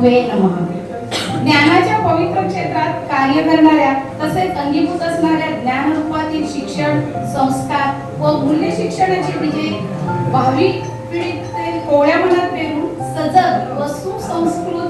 गुरुवे नमः. ज्ञानाच्या पवित्र क्षेत्रात कार्य करणाऱ्या तसेच अंगीभूत असणाऱ्या ज्ञान रूपातील शिक्षण संस्कार व मूल्य शिक्षणाची बीजे भाविक पिढीतील कोवळ्या मनात पेरून सजग व सुसंस्कृत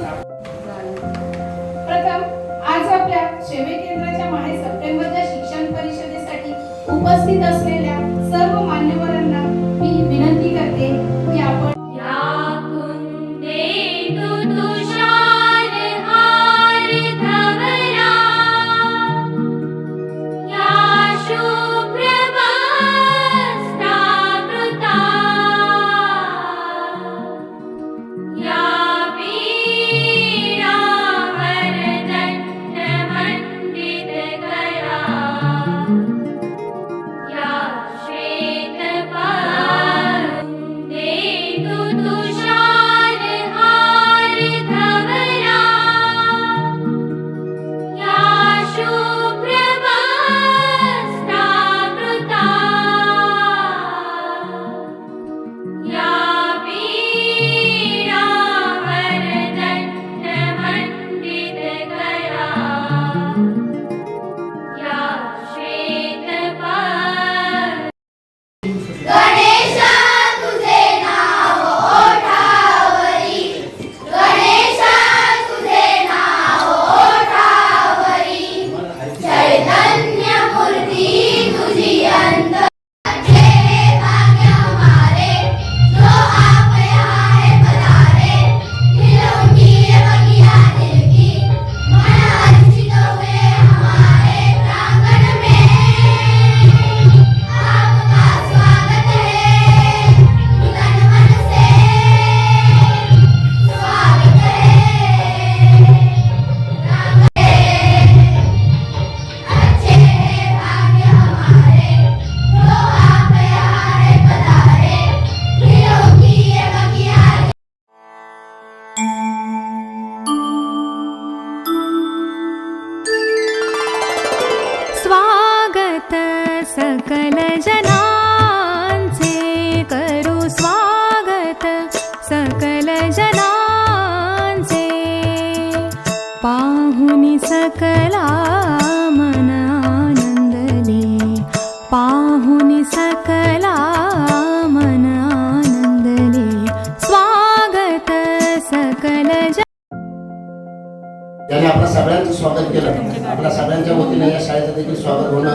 आपल्या सगळ्यांचं स्वागत केलं. आपल्या सगळ्यांच्या वतीने या शाळेचं देखील स्वागत होणं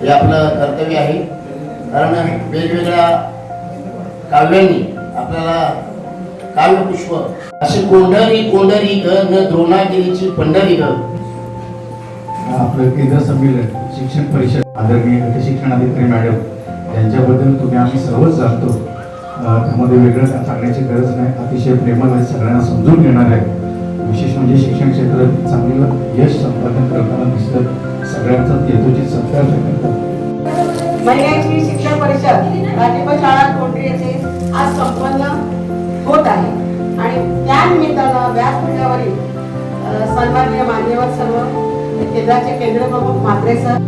हे आपलं कर्तव्य आहे. कारण वेगवेगळ्या काव्यांनी आपल्याला काव्यपुष्प असे कोंढरी कोंढरी ग न द्रोणागिरीची पंढरी ग. आपलं केंद्र संमेलन शिक्षण परिषद आदरणीय शिक्षण अधिकारी मॅडम यांच्याबद्दल तुम्ही आम्ही सर्वच जाणतो. त्यामध्ये वेगळं सांगण्याची गरज नाही. अतिशय प्रेमाने सगळ्यांना समजून घेणार आहे. म्हणजे शिक्षण क्षेत्रात चांगलं यश संपादन करताना दिसतं. सगळ्यांचा यथोचित सत्कार करतात महिलांची शिक्षण परिषद राजेबा शाळा कोंढरी येथे आज संपन्न होत आहे. आणि त्या निमित्तानं व्यासपीठावरील अ, सन्माननीय मान्यवर सर्व म्हणजे केंद्राचे केंद्र प्रमुख मात्रे सर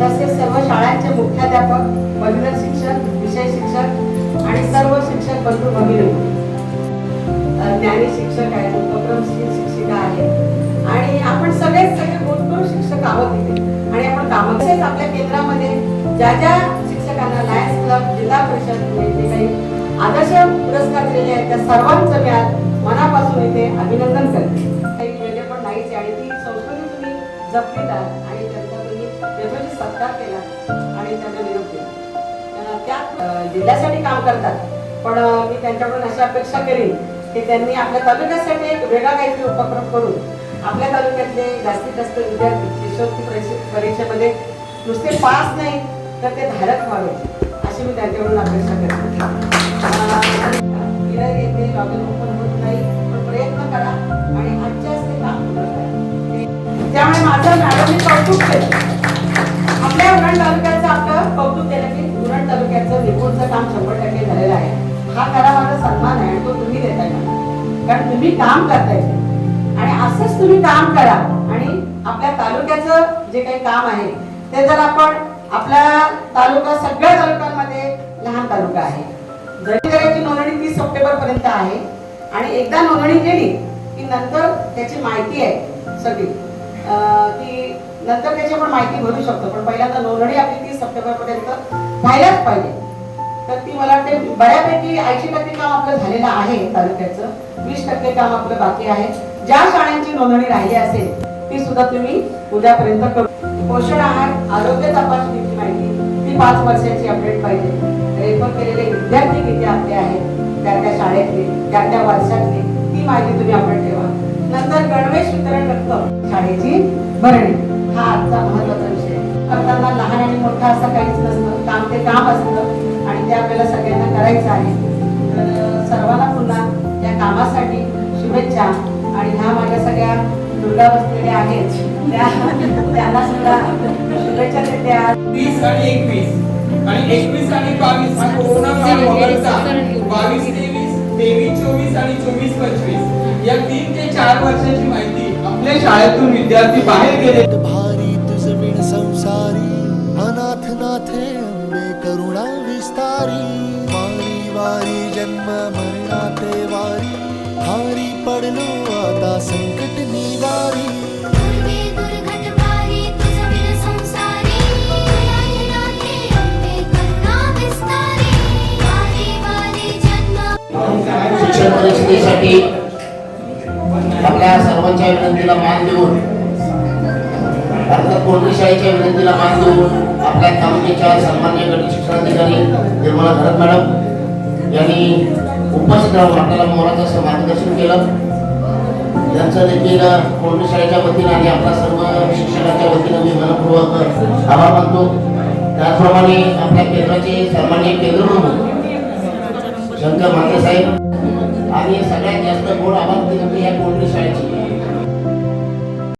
तसेच सर्व शाळांचे मुख्याध्यापक पदवीधर शिक्षक विषय शिक्षक आणि सर्व शिक्षक बंधू भगिनी. ज्ञानी शिक्षक आहेत उपक्रमशील शिक्षिका आहेत. आणि आपण सगळेच सगळे गुणकरून शिक्षक आहोत इथे. आणि आपण कामं आपल्या केंद्रामध्ये ज्या ज्या शिक्षकांना लायन्स क्लब जिल्हा परिषद जे काही आदर्श पुरस्कार दिलेले आहेत त्या सर्वांचं मी आज मनापासून इथे अभिनंदन करते. काही वेगळे पण नाहीच आणि ती संस्कृती तुम्ही जपलीत आणि त्यांचा तुम्ही यथोचित सत्कार केला आणि त्यांना निरोप दिला. त्या जिल्ह्यासाठी काम करतात पण मी त्यांच्याकडून अशी अपेक्षा करीन की त्यांनी आपल्या तालुक्यासाठी एक वेगळा काहीतरी उपक्रम करून आपल्या तालुक्यातले जास्तीत जास्त विद्यार्थी शिष्यवृत्ती परीक्षेमध्ये नुसते पास नाही तर ते धारक व्हावे अशी मी त्यांच्याकडून अपेक्षा करते. अं, विरार लॉगिन ओपन होत नाही पण प्रयत्न करा आणि आजच्याच ते काम ते- त्यामुळे माझं मॅडम कौतुक केलं. आपल्या उरण तालुक्याचं आपलं कौतुक केलं की उरण तालुक्याचं निपुणचं काम शंभर टक्के झालेलं आहे. हा खरा माझा सन्मान आहे आणि तो तुम्ही देताय कारण तुम्ही काम करताय. आणि असंच तुम्ही काम करा. आणि आपल्या तालुक्याचं जे काही काम आहे ते जर आपण आपला तालुका सगळ्या तालुक्यांमध्ये लहान तालुका आहे. जरी नोंदणी तीस सप्टेंबर पर्यंत आहे आणि एकदा नोंदणी केली की नंतर त्याची माहिती आहे सगळी. की नंतर त्याची आपण माहिती भरू शकतो पण पहिल्यांदा नोंदणी आपली तीस सप्टेंबर पर्यंत व्हायलाच पाहिजे. तर ती मला वाटते बऱ्यापैकी ऐंशी टक्के काम आपलं झालेलं आहे तालुक्याचं. वीस टक्के काम आपलं बाकी आहे. ज्या शाळांची नोंदणी राहिली असेल ती सुद्धा तुम्ही उद्यापर्यंत करू. पोषण आहार आरोग्य तपासणीची माहिती ती पाच वर्षाची अपडेट पाहिजे. रेफर केलेले विद्यार्थी किती आपले आहेत त्या त्या शाळेतले त्या त्या वर्षातले ती माहिती तुम्ही अपडेट ठेवा. नंतर गणवेश वितरण रक्कम शाळेची भरणी. हा आजचा महत्त्वाचा विषय करताना लहान आणि मोठा असं काहीच नसतं. काम ते काम असतं. ते आपल्याला सगळ्यांना करायचं आहे. तर सर्वांना पुन्हा या कामासाठी शुभेच्छा. आणि ह्या माझ्या सगळ्या दुर्गा बसलेल्या आहेत. त्या त्यांना सुद्धा शुभेच्छा देते वीस आणि एकवीस. आणि एकवीस आणि बावीस हा कोरोना काळ वगळता बावीस तेवीस तेवीस चोवीस आणि चोवीस पंचवीस. या तीन ते चार वर्षाची माहिती आपल्या शाळेतून विद्यार्थी बाहेर गेले. अंबे करुणा विस्तारी। वारी वारी जन्म मरणाते वारी। हारी पडलो आता संकट निवारी। करुणा शिक्षण परिषदेसाठी आपल्या सर्वांच्या विनंतीला मान देऊन अर्थात कोणती शाळेच्या विनंतीला मान देऊन आपल्या तालुक्याच्या सन्मान्य गट शिक्षणाधिकारी निर्मला भरत मॅडम यांनी उपस्थित राहून आपल्याला मोराचं असं मार्गदर्शन केलं. त्यांचं देखील कोणती शाळेच्या वतीनं आणि आपल्या सर्व शिक्षकांच्या वतीनं मी मनपूर्वक आभार मानतो. त्याचप्रमाणे आपल्या केंद्राचे सन्मान्य केंद्र म्हणून शंकर म्हात्रे साहेब. आणि सगळ्या